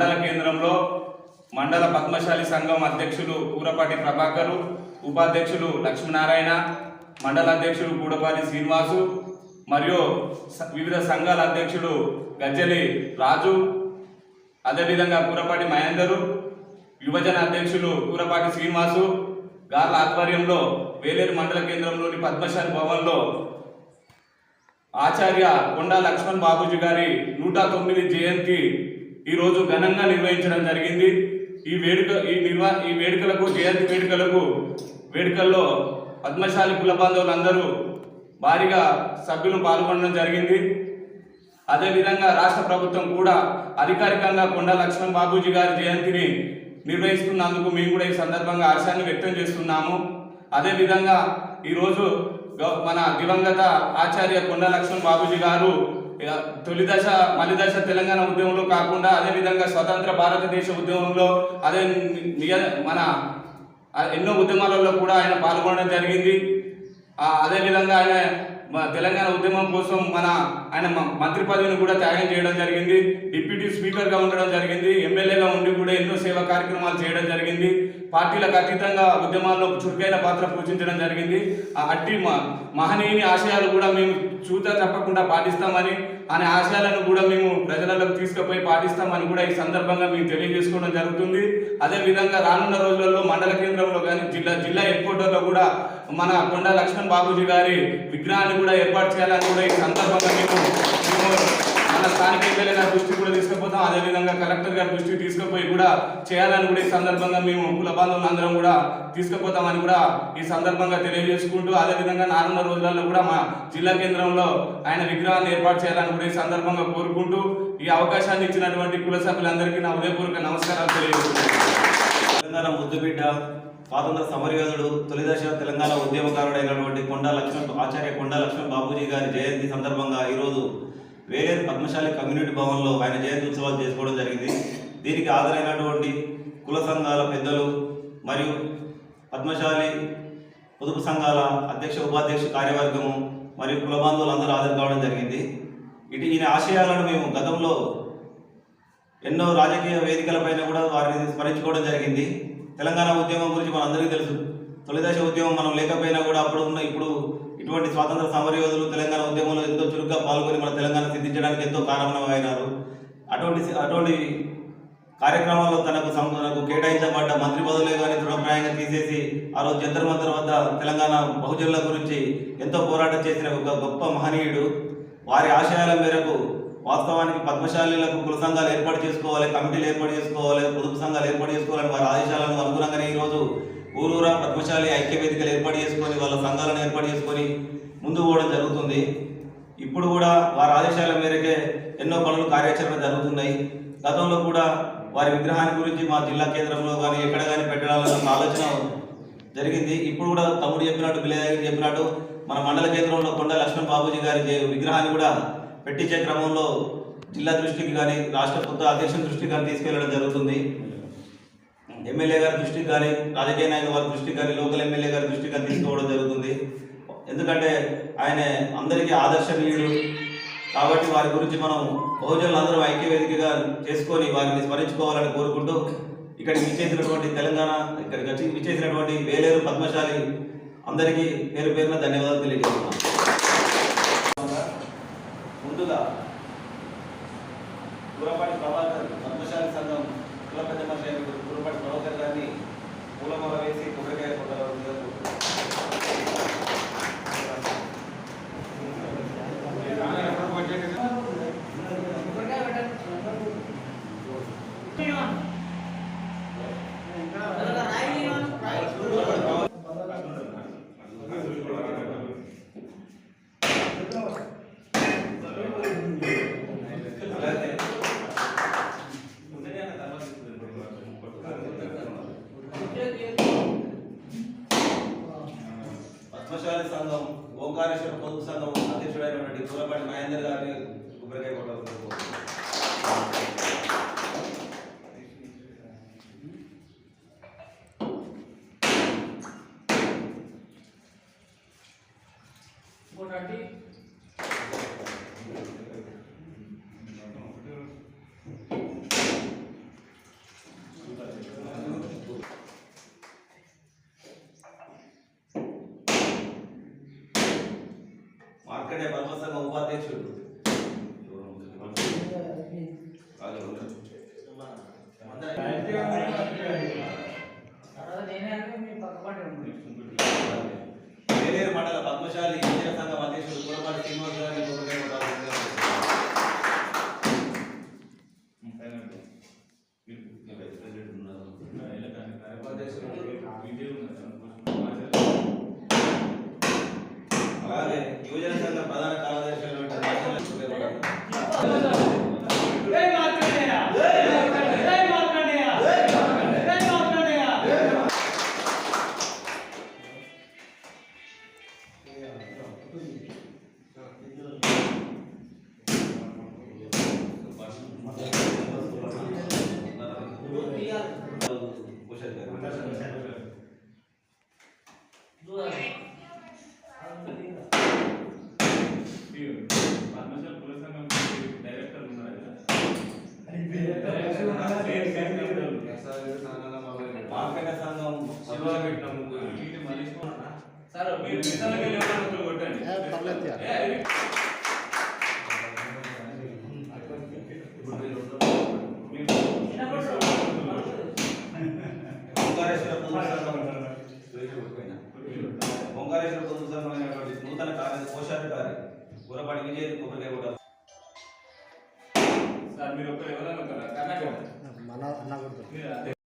మండల కేంద్రంలో మండల పద్మశాలి సంఘం అధ్యక్షులు కూరపాటి ప్రభాకరు ఉపాధ్యక్షులు లక్ష్మీనారాయణ మండల అధ్యక్షులు గూడపాటి శ్రీనివాసు మరియు వివిధ సంఘాల అధ్యక్షుడు గజ్జలి రాజు అదేవిధంగా కూరపాటి మహేందరు యువజన అధ్యక్షులు కూరపాటి శ్రీనివాసు గార్ల ఆధ్వర్యంలో వేలేరు మండల కేంద్రంలోని పద్మశాలి భవన్లో ఆచార్య కొండా లక్ష్మణ్ బాబూజీ గారి నూట తొమ్మిది జయంతి ఈరోజు ఘనంగా నిర్వహించడం జరిగింది. ఈ వేడుక ఈ నిర్వా ఈ వేడుకలకు జయంతి వేడుకలకు వేడుకల్లో పద్మశాలి కుల బాంధవులందరూ భారీగా సభ్యులు పాల్గొనడం జరిగింది. అదేవిధంగా రాష్ట్ర ప్రభుత్వం కూడా అధికారికంగా కొండా లక్ష్మణ్ బాబూజీ గారి జయంతిని నిర్వహిస్తున్నందుకు మేము కూడా ఈ సందర్భంగా హర్షాన్ని వ్యక్తం చేస్తున్నాము. అదేవిధంగా ఈరోజు మన దివంగత ఆచార్య కొండా లక్ష్మణ్ బాబూజీ గారు ఇక తొలి దశ మలి దశ తెలంగాణ ఉద్యమంలో కాకుండా అదేవిధంగా స్వతంత్ర భారతదేశ ఉద్యమంలో అదే మన ఎన్నో ఉద్యమాలలో కూడా ఆయన పాల్గొనడం జరిగింది. అదేవిధంగా ఆయన తెలంగాణ ఉద్యమం కోసం మన ఆయన మ- మంత్రి పదవిని కూడా త్యాగం చేయడం జరిగింది. డిప్యూటీ స్పీకర్గా ఉండడం జరిగింది. ఎమ్మెల్యేగా ఉండి కూడా ఎన్నో సేవా కార్యక్రమాలు చేయడం జరిగింది. పార్టీలకు అతీతంగా ఉద్యమాల్లో చురుకైన పాత్ర పోషించడం జరిగింది. ఆ అట్టి మ- మహనీయుని ఆశయాలు కూడా మేము చూత తప్పకుండా పాటిస్తామని అనే ఆశయాలను కూడా మేము ప్రజలకు తీసుకుపోయి పాటిస్తామని కూడా ఈ సందర్భంగా మేము తెలియజేసుకోవడం జరుగుతుంది. అదే విధంగా రానున్న రోజులలో మండల కేంద్రంలో కానీ జిల్లా జిల్లా హెడ్ క్వార్టర్లో కూడా మన కొండ లక్ష్మణ్ బాబూజీ గారి విగ్రహాన్ని కూడా ఏర్పాటు చేయాలని కూడా ఈ సందర్భంగా మేము మన స్థానిక ఎమ్మెల్యే గారి దృష్టికి కూడా తీసుకుపోతాం. అదే విధంగా కలెక్టర్ గారి దృష్టికి తీసుకుపోయి కూడా చేయాలని కూడా ఈ సందర్భంగా మేము కుల బాంధవులు అందరం కూడా తీసుకుపోతామని కూడా ఈ సందర్భంగా తెలియజేసుకుంటూ అదే విధంగా రోజులలో కూడా మా జిల్లా కేంద్రంలో ఆయన విగ్రహాన్ని ఏర్పాటు చేయాలని కూడా ఈ సందర్భంగా కోరుకుంటూ ఈ అవకాశాన్ని ఇచ్చినటువంటి కుల సభ్యులందరికీ నా ఉదయపూర్వక నమస్కారాలు తెలియజేస్తున్నాను. ముద్దుబిడ్డ స్వాతంత్ర సమరయోధుడు తొలిదశ తెలంగాణ ఉద్యమకారుడైనటువంటి కొండా లక్ష్మణ్ ఆచార్య కొండా లక్ష్మణ్ బాబూజీ గారి జయంతి సందర్భంగా ఈరోజు వేలేరు పద్మశాలి కమ్యూనిటీ భవన్లో ఆయన జయంతి ఉత్సవాలు చేసుకోవడం జరిగింది. దీనికి హాజరైనటువంటి కుల సంఘాల పెద్దలు మరియు పద్మశాలి పొదుపు సంఘాల అధ్యక్ష ఉపాధ్యక్ష కార్యవర్గము మరియు కుల బాంధవులు అందరూ హాజరు కావడం జరిగింది. ఇటు ఈయన ఆశయాలను మేము గతంలో ఎన్నో రాజకీయ వేదికలపైన కూడా వారిని స్మరించుకోవడం జరిగింది. తెలంగాణ ఉద్యమం గురించి మనందరికీ తెలుసు. తొలిదశ ఉద్యమం మనం లేకపోయినా కూడా అప్పుడు ఉన్న ఇప్పుడు ఇటువంటి స్వాతంత్ర సమరయోధులు తెలంగాణ ఉద్యమంలో ఎంతో చురుగ్గా పాల్గొని మన తెలంగాణ సిద్ధించడానికి ఎంతో కారణమైనారు. అటువంటి అటువంటి కార్యక్రమాల్లో తనకు తనకు కేటాయించబడ్డ మంత్రి పదవులే కానీ దృఢప్రాయంగా తీసేసి ఆ రోజు జంతర్ మంతర్ వద్ద తెలంగాణ బహుజనుల గురించి ఎంతో పోరాటం చేసిన ఒక గొప్ప మహనీయుడు. వారి ఆశయాల మేరకు వాస్తవానికి పద్మశాలీలకు కుల సంఘాలు ఏర్పాటు చేసుకోవాలి కమిటీలు ఏర్పాటు చేసుకోవాలి పొదుపు సంఘాలు ఏర్పాటు చేసుకోవాలని వారి ఆదేశాలను అనుగుణంగానే ఈరోజు ఊరూరా పద్మశాలి ఐక్య వేదికలు ఏర్పాటు చేసుకొని వాళ్ళ సంఘాలను ఏర్పాటు చేసుకొని ముందు పోవడం జరుగుతుంది. ఇప్పుడు కూడా వారి ఆదేశాల మేరకే ఎన్నో పనులు కార్యాచరణ జరుగుతున్నాయి. గతంలో కూడా వారి విగ్రహాన్ని గురించి మా జిల్లా కేంద్రంలో కానీ ఎక్కడ కానీ పెట్టడాలన్న ఆలోచన జరిగింది. ఇప్పుడు కూడా తమ్ముడు చెప్పినట్టు బిల్లయ్య చెప్పినట్టు మన మండల కేంద్రంలో కొండ లక్ష్మణ్ బాబూజీ గారి విగ్రహాన్ని కూడా పెట్టించే క్రమంలో జిల్లా దృష్టికి కానీ రాష్ట్ర ప్రభుత్వ అధ్యక్షుల దృష్టికి కానీ తీసుకెళ్ళడం జరుగుతుంది. ఎమ్మెల్యే గారి దృష్టికి కానీ రాజకీయ నాయకుల వారి దృష్టికి కానీ లోకల్ ఎమ్మెల్యే గారి దృష్టికి కానీ తీసుకోవడం జరుగుతుంది. ఎందుకంటే ఆయన అందరికీ ఆదర్శనీయుడు. కాబట్టి వారి గురించి మనం బహుజనులు ఐక్యవేదికగా చేసుకొని వారిని స్మరించుకోవాలని కోరుకుంటూ ఇక్కడికి విచ్చేసినటువంటి తెలంగాణ ఇక్కడికి వచ్చి విచ్చేసినటువంటి వేలేరు పద్మశాలి అందరికీ పేరు పేరున ధన్యవాదాలు తెలియజేస్తున్నాను ముందుగా గురపాటి ప్రభాకర్ పద్మశాలి సంఘం కుల పెద్ద మనిషి అయిన గురపాటి ప్రభాకర్ గారిని పూలమాల వేసి కొబ్బరికాయ కొట్టాలి పద్మశాలి ఓంకారేశ్వర పొదుపు సంఘం అధ్యక్షుడైనటువంటి గురపాటి మహేందర్ గారిని కొబ్బరికాయ కొట్టాలి అక్కడే బల్మసన్న ఉపాధ్యక్షుడు ¿eh? Yo ya la పద్మశాల కుల సంఘం డైరెక్టర్ ఉన్నారు సంఘం సార్ మీరు కొట్టండి. మీరు ఎవరైనా కర్ణాటక మన అన్న